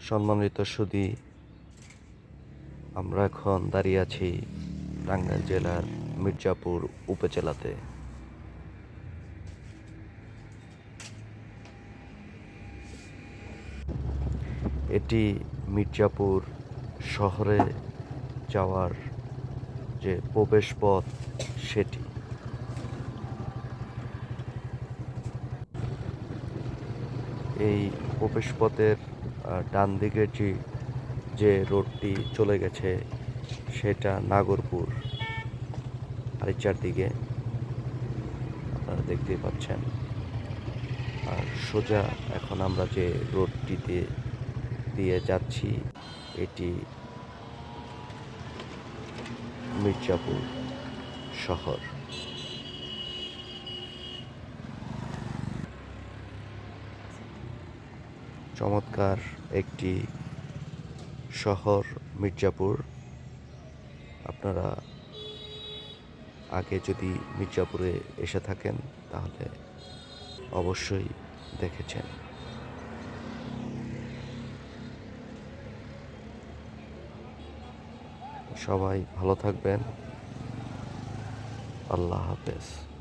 সম্মানিত সুদী আমরা এখন দাঁড়িয়ে আছি টাঙ্গাইল জেলার মির্জাপুর উপজেলাতে। এটি মির্জাপুর শহরে যাওয়ার যে প্রবেশ পথ সেটি। এই প্রবেশপথের আহ, ডান দিকের যে যে রোডটি চলে গেছে, সেটা নাগরপুর। আরিচার দিকে আপনারা দেখতেই পাচ্ছেন। আর সোজা এখন আমরা যে রোডটিতে দিয়ে যাচ্ছি, এটি মির্জাপুর শহর। চমৎকার একটি শহর, মির্জাপুর। আপনারা আগে যদি মির্জাপুরে এসে থাকেন, তাহলে অবশ্যই দেখেছেন। সবাই ভালো থাকবেন। আল্লাহ হাফেজ।